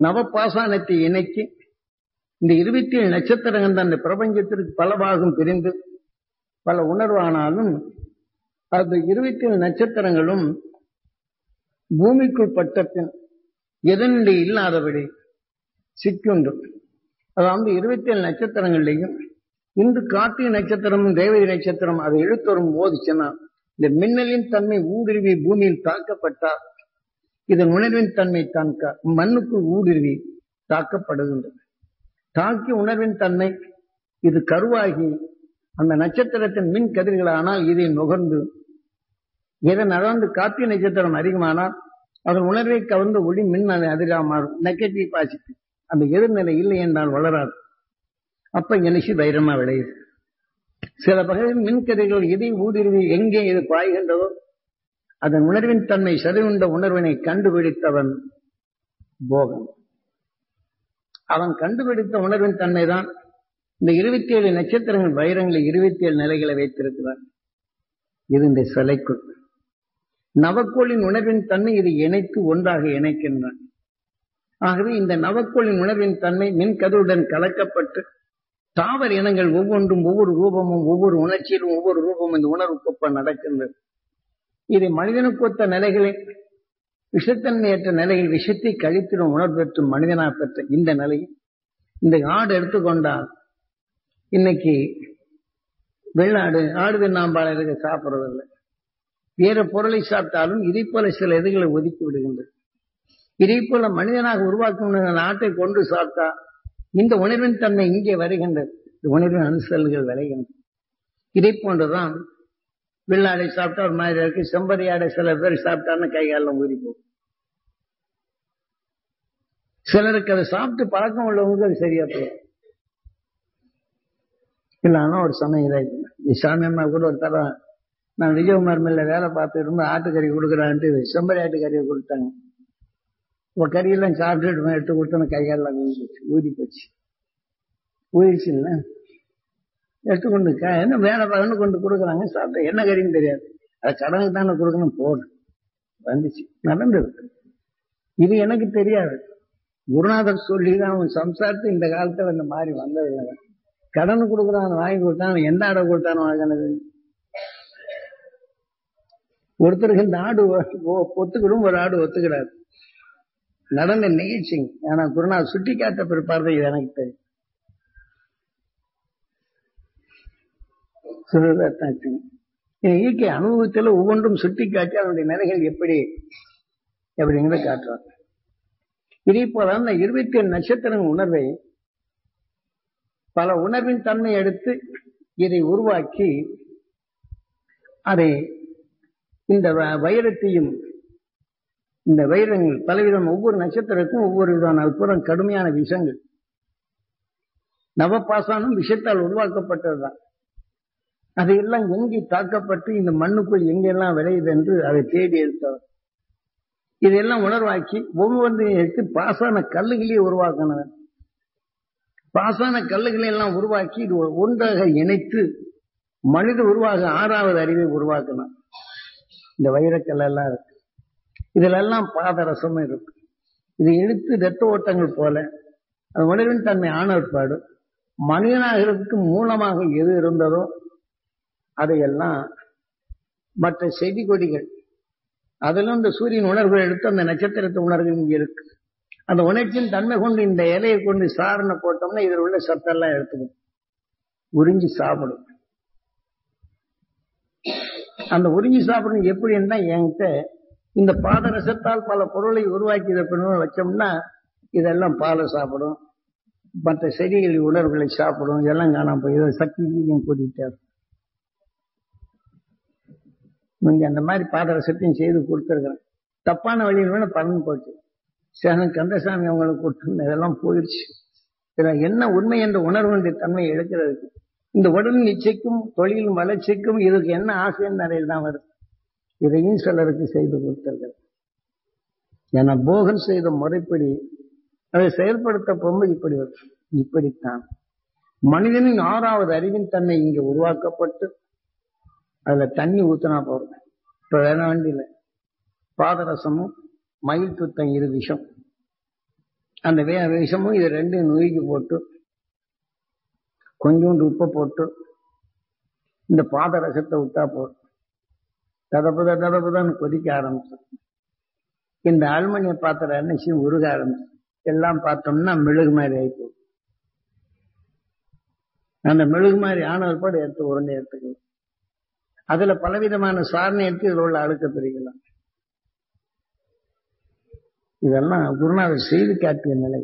நவபாசானத்தை இணைக்கி இந்த இருபத்தி ஏழு நட்சத்திரங்கள் தான் பிரபஞ்சத்திற்கு பல பாகம் பிரிந்து பல உணர்வானாலும் அந்த இருபத்தி ஏழு நட்சத்திரங்களும் பூமிக்குள் பட்டத்தின் எதனுடைய இல்லாதபடி சிக்குண்டு. அதாவது இருபத்தி ஏழு நட்சத்திரங்கள்லையும் இன்று கார்த்திகை நட்சத்திரமும் தேவதி நட்சத்திரம் அதை இழுத்தரும் போதிச்சுன்னா இந்த மின்னலின் தன்மை ஊடுருவி பூமியில் தாக்கப்பட்டால் இதன் உணர்வின் தன்மை தான் மண்ணுக்குள் ஊடுருவி தாக்கப்படுகின்றது. தாக்கி உணர்வின் தன்மை இது கருவாகி அந்த நட்சத்திரத்தின் மின் கதிர்களானால் இதை நுகர்ந்து இதன் நடந்து காப்பி நட்சத்திரம் அதிகமானால் அதன் உணர்வை கவர்ந்து ஒளி மின் அதிராக மாறும். Negative positive. அந்த எதிர்நிலை இல்லை என்றால் வளராது. அப்ப எனர்ஜி தைரியமா விளையுது. சில பகுதியில் மின்கதிர்கள் எதை ஊடுருவி எங்கே இது பாய்கின்றதோ அதன் உணர்வின் தன்மை சரிவுண்ட உணர்வினை கண்டுபிடித்தவன் போகன். அவன் கண்டுபிடித்த உணர்வின் தன்மைதான் இந்த இருபத்தி ஏழு நட்சத்திரங்கள் வைரங்களை இருபத்தி ஏழு நிலைகளை வைத்திருக்கிறான் இது இந்த சிலைக்குள். நவக்கோளின் உணர்வின் தன்மை இதை இணைத்து ஒன்றாக இணைக்கின்றான். ஆகவே இந்த நவக்கோளின் உணர்வின் தன்மை மின்கதிருடன் கலக்கப்பட்டு தாவர இனங்கள் ஒவ்வொன்றும் ஒவ்வொரு ரூபமும் ஒவ்வொரு உணர்ச்சியிலும் ஒவ்வொரு ரூபமும் இந்த உணர்வுக்கொப்ப நடக்கின்றது. இதை மனிதனுக்கொத்த நிலைகளை விஷத்தன்மையற்ற நிலையில் விஷத்தை கழித்திடும் உணர்வு பெற்றும் மனிதனா பெற்ற இந்த நிலையில் இந்த ஆடு எடுத்துக்கொண்டால் இன்னைக்கு வெள்ளாடு ஆடு தின்னாம்பாளருக்கு சாப்பிடுறதில்லை? வேற பொருளை சாப்பிட்டாலும் இதை போல சில இதுகளை ஒதுக்கி விடுகின்றது. இதை போல மனிதனாக உருவாக்கும் நாட்டை கொண்டு சாப்பிட்டா இந்த உணர்வின் தன்மை இங்கே வருகின்றது. உணர்வின் அனுசல்கள் விளைகின்றன. இதை போன்றுதான் வெள்ளாடை சாப்பிட்டா ஒரு மாதிரி இருக்கு செம்பரி ஆடை சில பேர் சாப்பிட்டான்னு கை காலம் ஊறி போகும். சிலருக்கு அதை சாப்பிட்டு பழக்கம் உள்ளவங்களுக்கு அது சரியா போகும் இல்லைன்னா ஒரு சமயம் இதாயிடுச்சு சாமி அம்மா கூட ஒரு தரம் நான் விஜயகுமார் மில்ல வேலை பார்த்து இருந்து ஆட்டுக்கறி கொடுக்குறான்ட்டு செம்பரி ஆட்டுக்கறியை கொடுத்தாங்க. இப்போ கறியெல்லாம் சாப்பிட்டுட்டு எடுத்து கொடுத்தோன்னு கைகாலெல்லாம் ஊறி போச்சு. ஊறி போச்சு ஊறிச்சு இல்லை? எடுத்துக்கொண்டு என்ன வேலை பார்க்கணும் கொண்டு கொடுக்குறாங்க? சாப்பிட்டேன் என்ன கறின்னு தெரியாது. அதை கடனுக்கு தானே கொடுக்கணும் போடு. வந்துச்சு. நடந்திருக்கு. இது எனக்கு தெரியாது. குருநாதர் சொல்லி தான் அவன் சம்சாரத்து இந்த காலத்துல இந்த மாதிரி வந்ததில்லை. கடன் கொடுக்குறான் வாங்கி கொடுத்தான் எந்த ஆடை கொடுத்தானோ வாங்கினது ஒருத்தருக்கு இந்த ஆடு ஒத்துக்கிடும் ஒரு ஆடு ஒத்துக்கிறாரு. நடந்த நிகழ்ச்சி. ஆனா குருநாத் சுட்டி காட்ட பிற்பாடு இது எனக்கு தெரியும். இயற்கை அனுபவத்தில் ஒவ்வொன்றும் சுட்டி காட்டி அவனுடைய நிலைகள் எப்படி? எப்படிங்கிறத காட்டுறாங்க இதே போல அந்த இருபத்தி ஏழு நட்சத்திரங்கள் உணர்வை பல உணர்வின் தன்மை எடுத்து இதை உருவாக்கி அதை இந்த வைரத்தையும் இந்த வைரங்கள் பலவிதம் ஒவ்வொரு நட்சத்திரத்துக்கும் ஒவ்வொரு விதமான அற்புதம் கடுமையான விஷங்கள். நவபாசானம் விஷத்தால் உருவாக்கப்பட்டதுதான். அதையெல்லாம் எங்கே தாக்கப்பட்டு இந்த மண்ணுக்குள் எங்கெல்லாம் விளையுது என்று அதை தேடி எடுத்தவர். இதெல்லாம் உணர்வாக்கி ஒவ்வொன்றையும் எடுத்து பாசான கல்லுகளையே உருவாக்கினவர். பாசான கல்லுகளை எல்லாம் உருவாக்கி இது ஒன்றாக இணைத்து மனித உருவாக ஆறாவது அறிவை உருவாக்கணும் இந்த வைரக்கல் எல்லாம் இருக்கு. இதுல எல்லாம் பாதரசமும் இருக்கு. இதை இழுத்து ரத்த ஓட்டங்கள் போல அது உணர்வின் தன்மை ஆணவற்பாடு மனிதனாகிறதுக்கு மூலமாக எது இருந்ததோ அதையெல்லாம் மற்ற செடி கொடிகள் அதிலும் இந்த சூரியன் உணர்வுகள் எடுத்து அந்த நட்சத்திரத்தை உணர்வு இங்கே இருக்கு. அந்த உணர்ச்சியின் தன்மை கொண்டு இந்த இலையை கொண்டு சாரணை போட்டோம்னா இதில் உள்ள சத்தெல்லாம் எடுத்துக்கும். உறிஞ்சி சாப்பிடும். அந்த உறிஞ்சி சாப்பிடணும் எப்படின்னா என்கிட்ட இந்த பாதரசத்தால் பல பொருளை உருவாக்கி இதை வச்சோம்னா இதெல்லாம் பாலை சாப்பிடும். மற்ற செடிகள் உணர்வுகளை சாப்பிடும். இதெல்லாம் காணாம போய். சக்தி கூட்டிகிட்டே இருக்கும் நீங்க அந்த மாதிரி பாதரசத்தையும் செய்து கொடுத்துருக்குறேன் தப்பான வழியில் வேணா பலன் போச்சு. சேனன் கந்தசாமி அவங்களுக்கு கொடுத்து இதெல்லாம் போயிடுச்சு இதில் என்ன உண்மை என்ற உணர்வுடைய தன்மை எடுக்கிறதுக்கு இந்த உடல் நிச்சயக்கும் தொழில் வளர்ச்சிக்கும் இதுக்கு என்ன ஆசைன்னு நிறைய தான் வருது. இதையும் சிலருக்கு செய்து கொடுத்திருக்கிறார். ஏன்னா போகன் செய்த முறைப்படி அதை செயல்படுத்த போகும்போது இப்படி வரும் இப்படித்தான். மனிதனின் ஆறாவது அறிவின் தன்மை இங்கே உருவாக்கப்பட்டு அதுல தண்ணி ஊத்தினா போதும். இப்ப வேற வேண்டியில. பாதரசமும் மயில் துத்தம் இரு விஷம். அந்த வே- விஷமும் இது ரெண்டும் நுழுக்கி போட்டு கொஞ்சோண்டு உப்பை போட்டு இந்த பாதரசத்தை விட்டா போதும். ததப்புத ததப்புதான்னு கொதிக்க ஆரம்பிச்சு இந்த அலுமினிய பாத்திரம் என்ன உருக ஆரம்பிச்சு எல்லாம் பார்த்தோம்னா மெழுகு மாதிரி ஆயிப்போம் அந்த மெழுகு மாதிரி ஆனவர் பாடு எடுத்து உருண்டை எடுத்துக்கலாம். அதுல பலவிதமான சாரணை எடுத்து இதுல உள்ள அழுக்க பிரிக்கலாம் இதெல்லாம் குருநாதர் செய்து காட்டிய நிலை.